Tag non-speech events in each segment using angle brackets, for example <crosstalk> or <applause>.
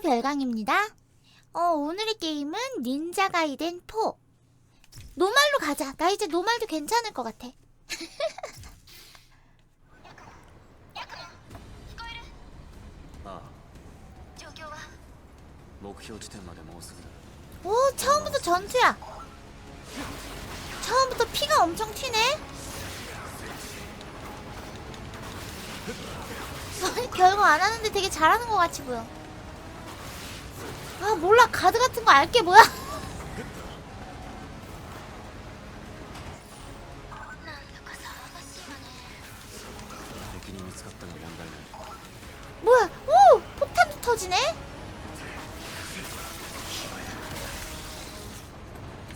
별강입니다. 어, 오늘의 게임은 닌자 가이덴 4. 노말로 가자. 나 이제 노말도 괜찮을 것 같아. 오, 처음부터 전투야. 처음부터 피가 엄청 튀네. <laughs> 결국 안 하는데 되게 잘하는 것 같이 보여. 아 몰라. 가드 같은 거 알게 뭐야?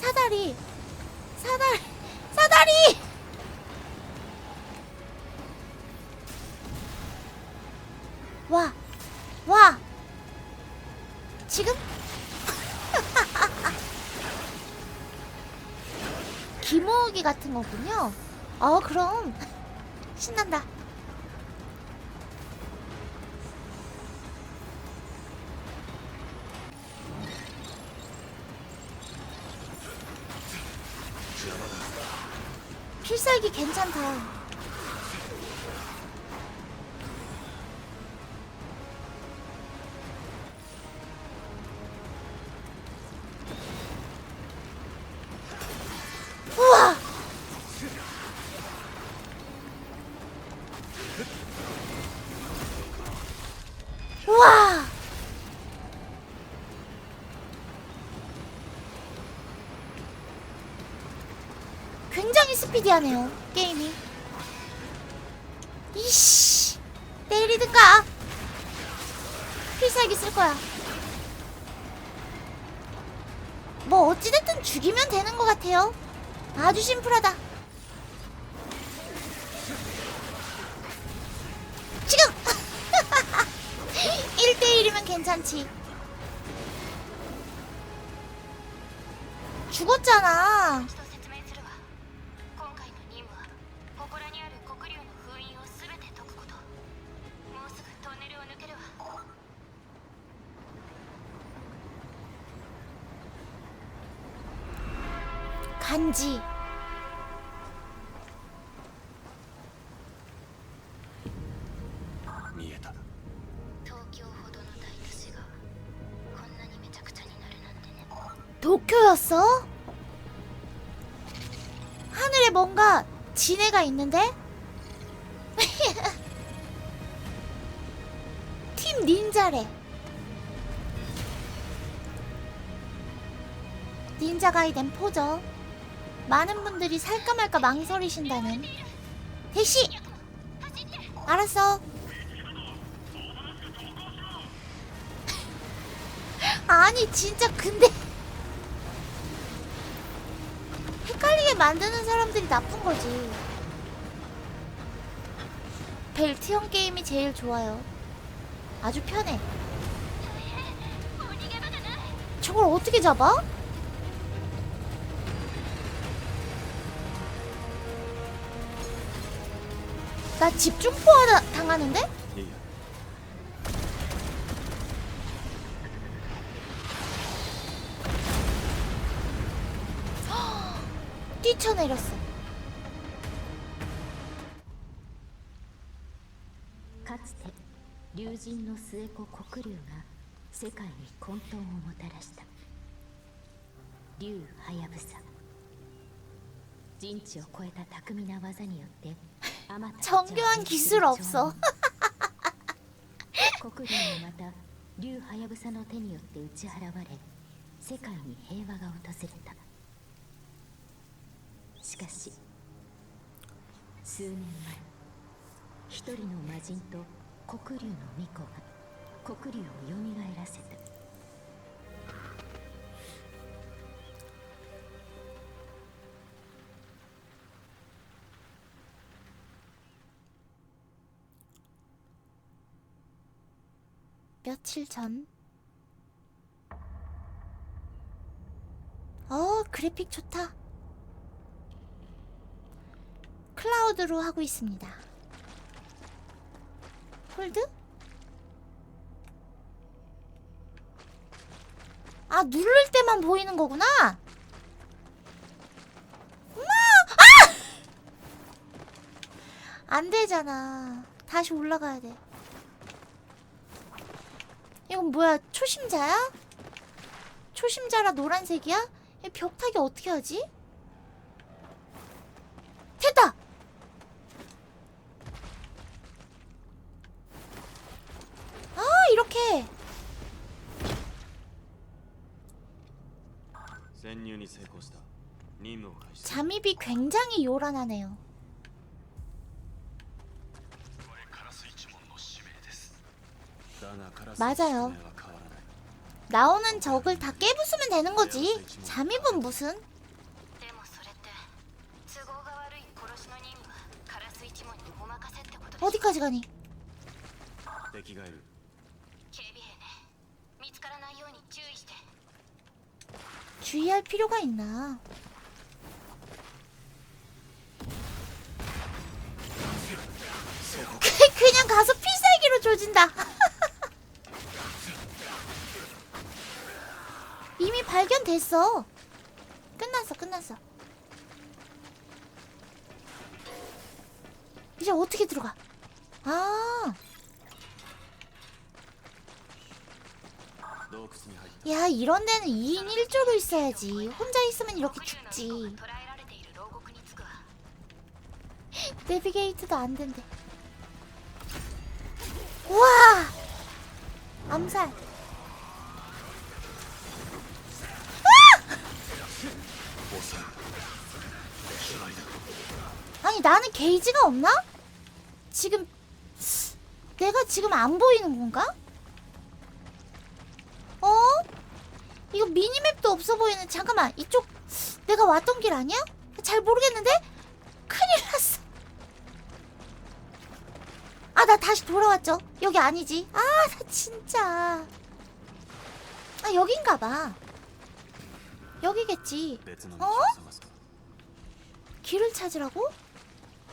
사다리. 사다리. 거군요. 어, 그럼. 신난다. 필살기 괜찮다. 스피디하네요 게임이. 이씨 때리든가. 필살기 쓸 거야. 뭐 어찌됐든 죽이면 되는 것 같아요. 아주 심플하다 ここらにある黒竜の封印を全て解くこと。もうすぐトンネルを抜けるわ。漢字。 지네가 있는데? <laughs> 팀 닌자래. 닌자 가이덴 포죠. 많은 분들이 살까 말까 망설이신다는. 대시! 알았어. <laughs> 아니, 진짜 근데. 힘들게 만드는 사람들이 나쁜 거지. 벨트형 게임이 제일 좋아요. 아주 편해. 저걸 어떻게 잡아? 나 집중포화 당하는데? ってあまた 정교한 기술 없어. 黒竜もまた竜はやぶさの手によって打ち払われ世界に平和が訪れた しかし数年前一人の魔人と黒竜の巫女が黒竜をよみがえらせた 며칠 전. 어, 그래픽 좋다. 클라우드로 하고 있습니다. 홀드? 아 누를 때만 보이는 거구나. 엄마! 아! 안 되잖아. 다시 올라가야 돼. 이건 뭐야? 초심자야? 초심자라 노란색이야? 이 벽타기 어떻게 하지? 잠입이 굉장히 요란하네요. 맞아요. 나오는 적을 다 깨부수면 되는 거지. 잠입은 무슨? 어디까지 가니? 주의할 필요가 있나? 그- 그냥 가서 필살기로 조진다. <laughs> 이미 발견됐어. 끝났어, 끝났어. 이제 어떻게 들어가? 아, 야 이런 데는 2인 1조로 있어야지 혼자 있으면 이렇게 죽지 내비게이트도 안 된대 우와 암살 아! 아니 나는 게이지가 없나? 지금 내가 지금 안 보이는 건가? 미니맵도 없어 보이는 잠깐만 이쪽 내가 왔던 길 아니야? 잘 모르겠는데? 큰일 났어 아 나 다시 돌아왔죠 여기 아니지 아 나 진짜 아 여긴가 봐 여기겠지 어? 길을 찾으라고?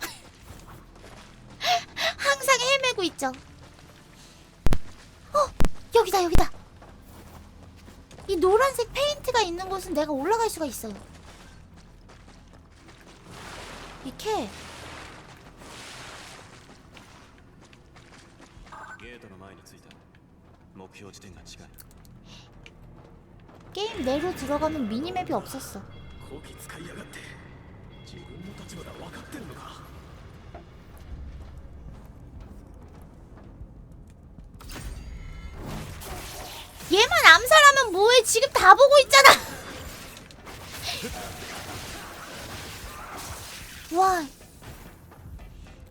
<laughs> 항상 헤매고 있죠 어 여기다 여기다 이 노란색 페인트가 있는 곳은 내가 올라갈 수가 있어요. 이렇게. 게임 내로 들어가면 미니맵이 없었어. 얘만 암살 뭐해? 지금 다 보고 있잖아. 와,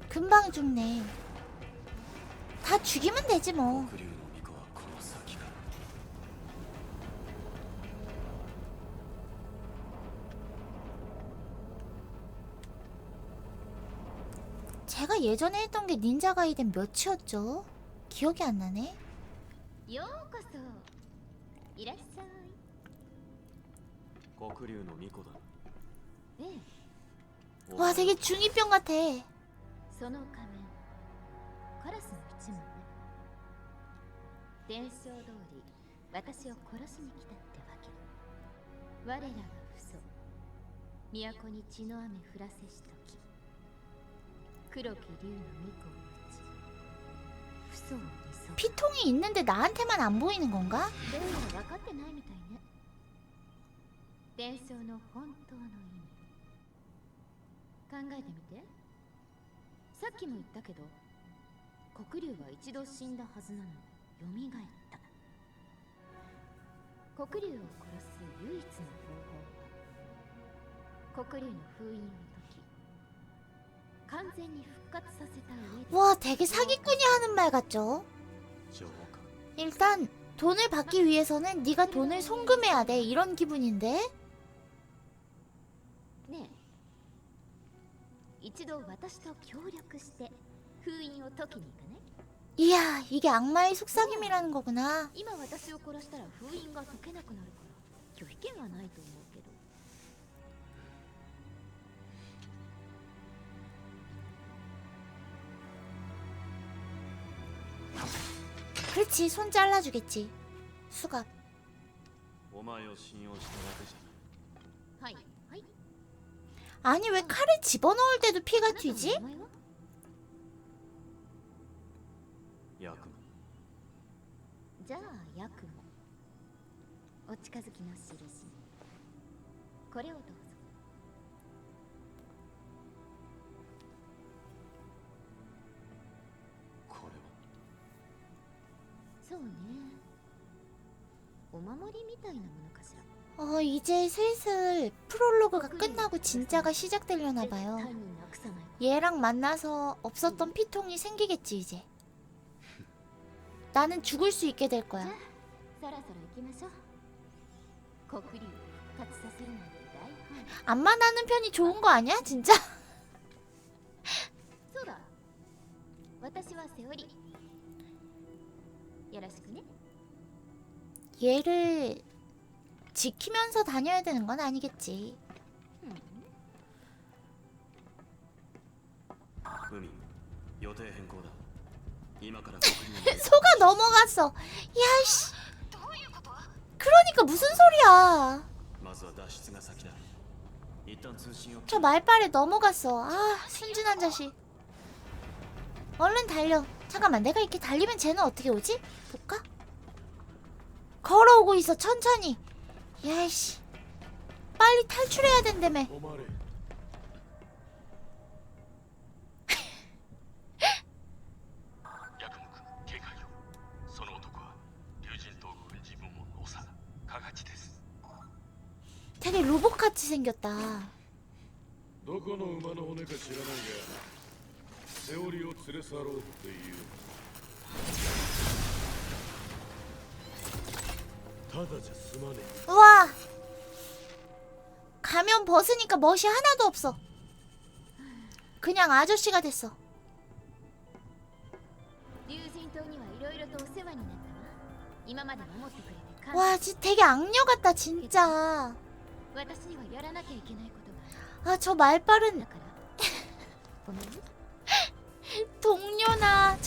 금방 죽네. 다 죽이면 되지 뭐. 黒竜の巫女はこの先か 제가 예전에 했던 게 닌자 가이덴 몇이었죠? 기억이 안 나네. ようこそ いらっしゃい黒竜の巫女だええ 와, 되게 중2병 같아. その仮面カラスの一門ね伝承通り私を殺しに来たってわけ我らが父祖都に血の雨降らせしとき黒き竜の巫女を打ち父祖を理想 피통이 있는데 나한테만 안 보이는 건가? どうやら分かってないみたいね伝承の本当の意味考えてみてさっきも言ったけど黒竜は一度死んだはずなのに蘇った黒竜を殺す唯一の方法は黒竜の封印を 와, 되게 사기꾼이 하는 말 같죠? 情報か 일단 돈을 받기 위해서는 네가 돈을 송금해야 돼. 이런 기분인데. ねえ一度私と協力して封印を解きに行かね 이야, 이게 악마의 속삭임이라는 거구나. 今私を殺したら封印が解けなくなるから拒否権はないと思う 그렇지, 손 잘라주겠지. 수갑. お前を信用したわけじゃないはいはい 아니 왜 칼을 집어넣을 때도 피가 튀지? あなたの名前はヤクモじゃあヤクモお近づきの印これをど そうねお守りみたいなものかしら 어 이제 슬슬 프롤로그가 끝나고 진짜가 시작되려나 絶 봐요. 対になくさない 얘랑 만나서 없었던 피통이 생기겠지 이제. 나는 죽을 수 있게 될 じゃ 거야. あそろそろ行きましょう黒竜を復活させるなんて大反対 안 만나는 편이 좋은 거 아니야 진짜? <laughs> そうだ私はセオリ よろしくね 얘를 지키면서 다녀야 되는 건 아니겠지. 海予定変更だ今から国林に 소가 <laughs> 넘어갔어. 야씨. どういうこと 그러니까 무슨 소리야? まずは脱出が先だ一旦通信を 저 말빨에 넘어갔어. 아 순진한 자식. 얼른 달려. 잠깐만 내가 이렇게 달리면 쟤는 어떻게 오지? 볼까? 걸어오고 있어 천천히. 야이씨. 빨리 탈출해야 된다며. <laughs> 되게 로봇같이 생겼다. セオリを連れ去ろうっていうただじゃ済まね 우와. 가면 벗으니까 멋이 하나도 없어. 그냥 아저씨가 됐어. 竜神島にはいろいろとお世話になったわ今まで守ってくれて感謝 와, 진짜 되게 악녀 같다, 진짜. 私にはやらなきゃいけないことが 아, 저 말빨은 だから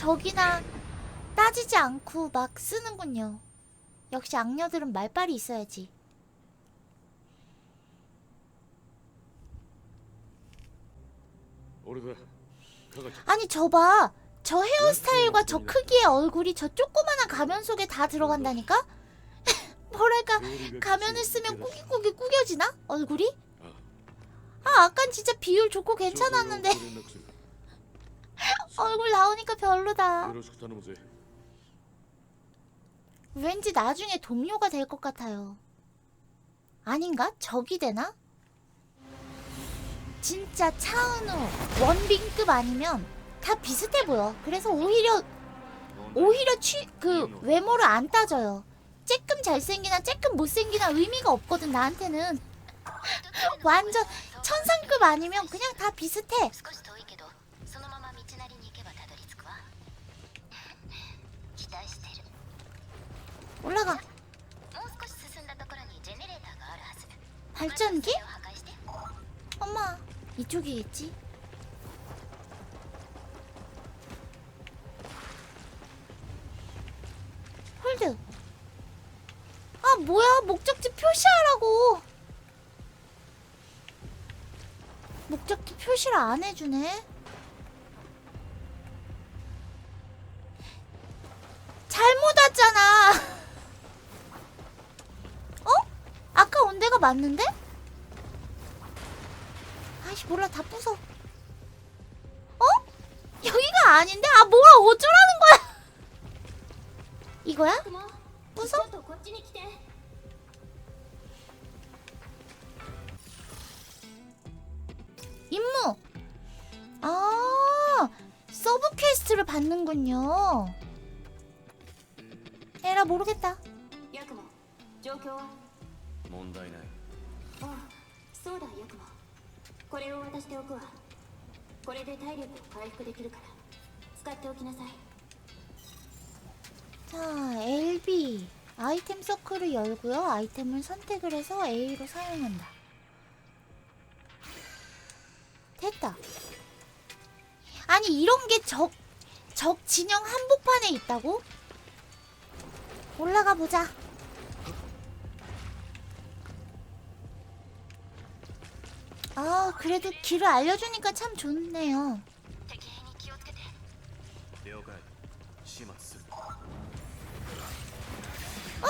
적이나 따지지 않고 막 쓰는군요. 역시 악녀들은 말빨이 있어야지. 아니 저봐 저 헤어스타일과 저 크기의 얼굴이 저 조그만한 가면 속에 다 들어간다니까? <laughs> 뭐랄까 가면을 쓰면 꾸깃꾸깃 꾸겨지나? 얼굴이? 아 아깐 진짜 비율 좋고 괜찮았는데 <laughs> 얼굴 나오니까 별로다. 왠지 나중에 동료가 될 것 같아요. 아닌가? 적이 되나? 진짜 차은우 원빈급 아니면 다 비슷해 보여. 그래서 오히려 오히려 취, 그 외모를 안 따져요. 쬐끔 잘생기나 쬐끔 못생기나 의미가 없거든 나한테는. <laughs> 완전 천상급 아니면 그냥 다 비슷해. 올라가. 발전기? 엄마, 이쪽이겠지? 홀드. 아, 뭐야? 목적지 표시하라고. 목적지 표시를 안 해주네. 맞는데? 아이씨 몰라 다 부숴 어? 여기가 아닌데? 아 뭐야 어쩌라는 거야 <laughs> 이거야? も 부숴? ちょっとこっちに来て 임무 아 서브 퀘스트를 받는군요 에라 모르겠다 ヤクモ状況は 問題ないああそうだヤクモこれを渡しておくわこれで体力を回復できるから使っておきなさい 자 LB 아이템 서클을 열고요 아이템을 선택을 해서 A로 사용한다 됐다 아니 이런 게 적 적 진영 한복판에 있다고? 올라가 보자 아 그래도 길을 알려주니까 참 좋네요. 아!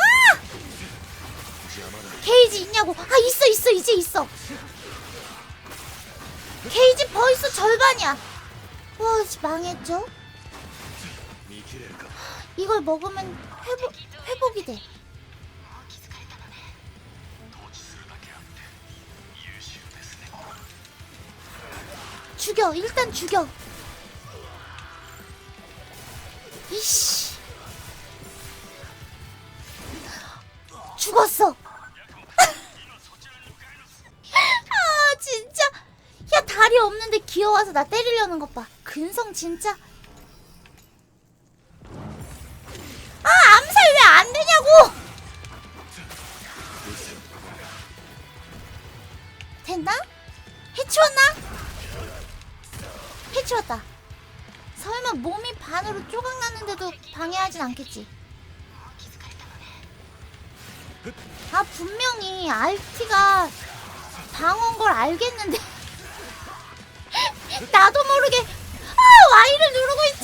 케이지 있냐고? 아 있어 있어 이제 있어. 케이지 벌써 절반이야. 와 망했죠? 이걸 먹으면 회복 회복이 돼. 죽여, 일단 죽여. 이씨. 죽었어. <laughs> 아, 진짜. 야, 다리 없는데 귀여워서 나 때리려는 것 봐. 근성 진짜. 그 방해하진 않겠지. 아 분명히 RT가 방어인 걸 알겠는데 <laughs> 나도 모르게 아 Y를 누르고 있지.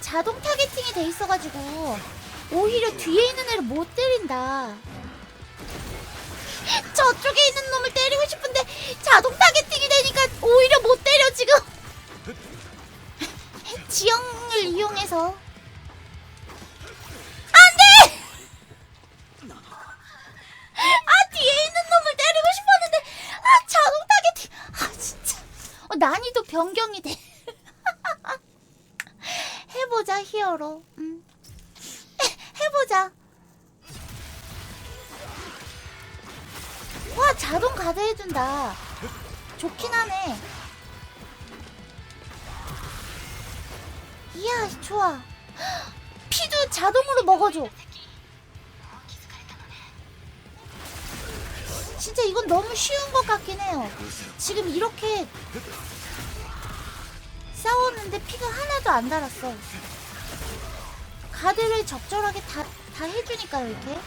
자동 타겟팅이 돼 있어가지고 오히려 뒤에 있는 애를 못 때린다. 저쪽에 있는 놈을 때리고 싶은데 자동 타겟팅이 되니까 오히려 못 때려 지금. <laughs> 지형을 이용해서. 아아아 어, 난이도 변경이 돼. 해보자 히어로. 음. <laughs> 해보자. 와 자동 가드 해준다. 좋긴 하네. 이야 좋아. <gasps> 피도 자동으로 먹어줘. 진짜 이건 너무 쉬운 것 같긴 해요. 지금 이렇게 싸웠는데 피가 하나도 안 달았어. 가드를 적절하게 다, 다 해주니까요, 이렇게.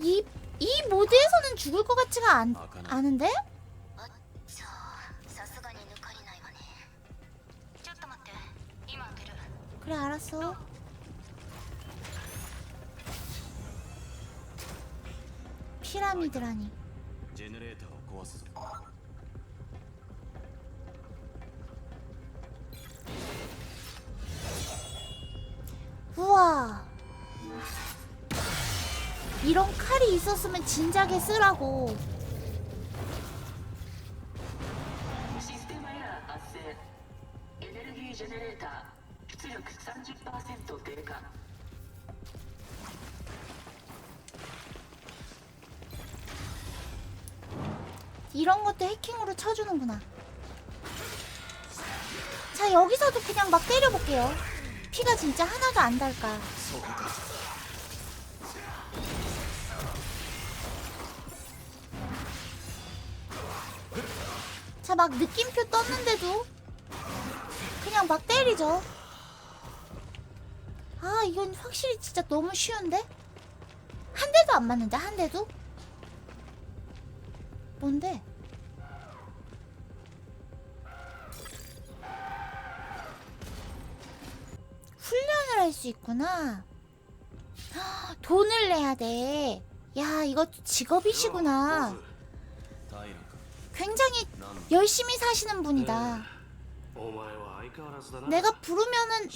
이, 이 모드에서는 죽을 것 같지가 않, 않은데? 그래, 알았어. 피라미드라니. 우와. 이런 칼이 있었으면 진작에 쓰라고. 이런 것도 해킹으로 쳐주는구나. 자, 여기서도 그냥 막 때려볼게요. 피가 진짜 하나도 안 달까. 자, 막 느낌표 떴는데도 그냥 막 때리죠. 아, 이건 확실히 진짜 너무 쉬운데? 한 대도 안 맞는데, 한 대도? 뭔데? 할 수 있구나. 돈을 내야 돼. 야, 이것도 직업이시구나. 굉장히 열심히 사시는 분이다. 내가 부르면은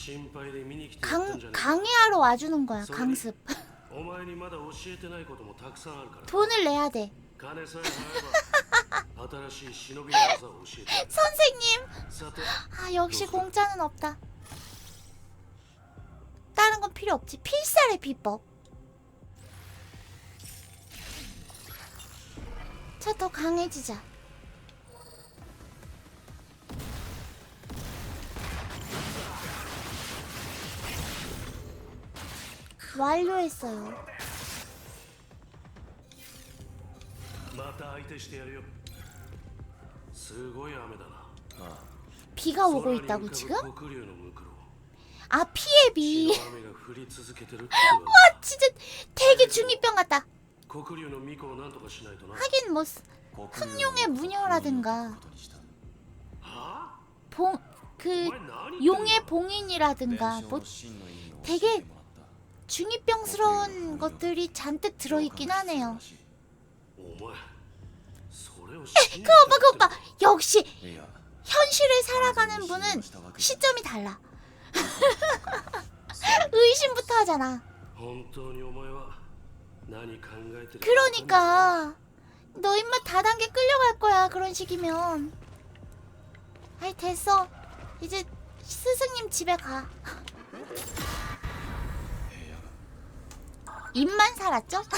강, 강의하러 와주는 거야, 강습. <laughs> 돈을 내야 돼. <laughs> 선생님! 아, 역시 공짜는 없다. 필요 없지. 필살의 비법. 자, 더 강해지자. 완료했어요. 비가 오고 있다고 지금? 아, 비 탭이 와 <laughs> 아, 진짜 되게 중이병 같다. 하긴 뭐 흑룡의 무녀라든가. 봉, 그 용의 봉인이라든가 뭐, 뭐 되게 중이병스러운 것들이 잔뜩 들어있긴 하네요. 그 오빠 그 오빠. 역시 현실을 살아가는 분은 시점이 달라. <laughs> 의심부터 하잖아. 本当にお前は何考えてる 그러니까 너 임마 다단계 끌려갈 거야 그런 식이면. 아이 됐어. 이제 스승님 집에 가. <laughs> 입만 살았죠? <laughs>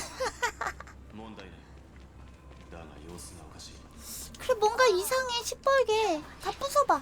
問題ないだが様子がおかしい 그래 뭔가 이상해 시뻘게 다 부숴봐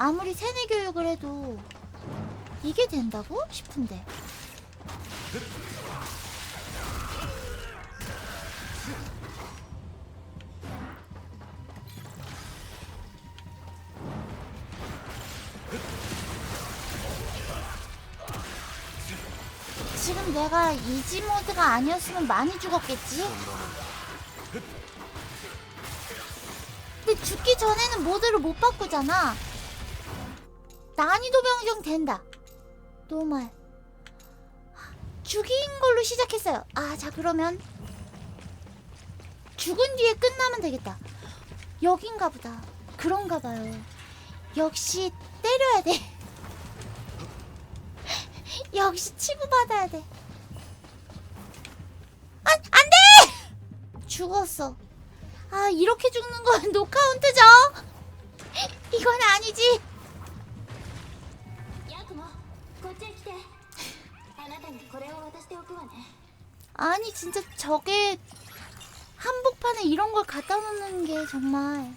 아무리 세뇌 교육을 해도 이게 된다고 싶은데. 지금 내가 이지 모드가 아니었으면 많이 죽었겠지? 근데 죽기 전에는 모드를 못 바꾸잖아. 난이도 변경 된다. 노말. 죽인 걸로 시작했어요. 아, 자, 그러면. 죽은 뒤에 끝나면 되겠다. 여긴가 보다. 그런가 봐요. 역시 때려야 돼. <laughs> 역시 치고받아야 돼. 아, 안 돼! 죽었어. 아, 이렇게 죽는 건 <laughs> 노카운트죠? 이건 아니지. 아니, 진짜 저게 한복판에 이런 걸 갖다 놓는 게 정말.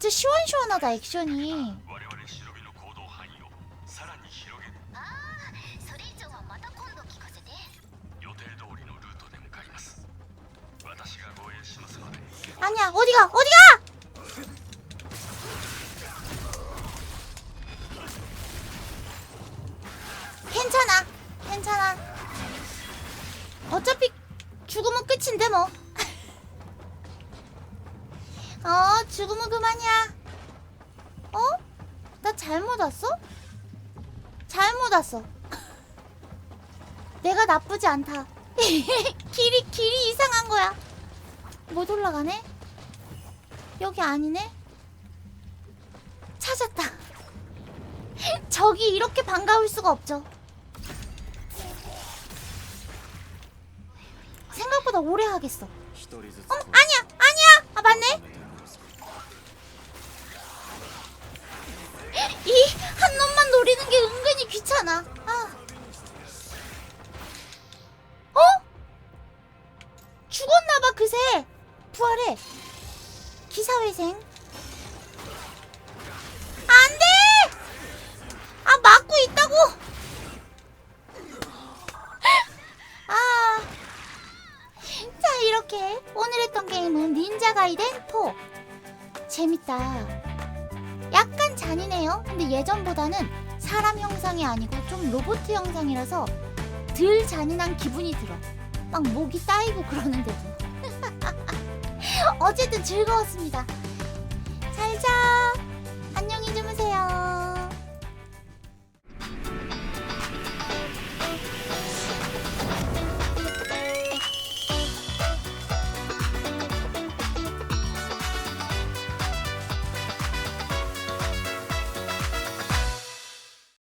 진짜 시원시원하다, 액션이. 어, 죽으면 그만이야. 어? 나 잘못 왔어? 잘못 왔어. <laughs> 내가 나쁘지 않다. <laughs> 길이, 길이 이상한 거야. 못 올라가네? 여기 아니네? 찾았다. <laughs> 저기 이렇게 반가울 수가 없죠. 생각보다 오래 하겠어. 어머, 아니야, 아니야! 아, 맞네! 이 한 놈만 노리는 게 은근히 귀찮아. 아. 어? 죽었나봐 그새. 부활해. 기사회생. 안 돼! 아, 막고 있다고! 아. 자, 이렇게 오늘 했던 게임은 닌자 가이덴 4. 재밌다. 잔인해요. 근데 예전보다는 사람 형상이 아니고 좀 로봇 형상이라서 덜 잔인한 기분이 들어. 막 목이 따이고 그러는데도 <laughs> 어쨌든 즐거웠습니다.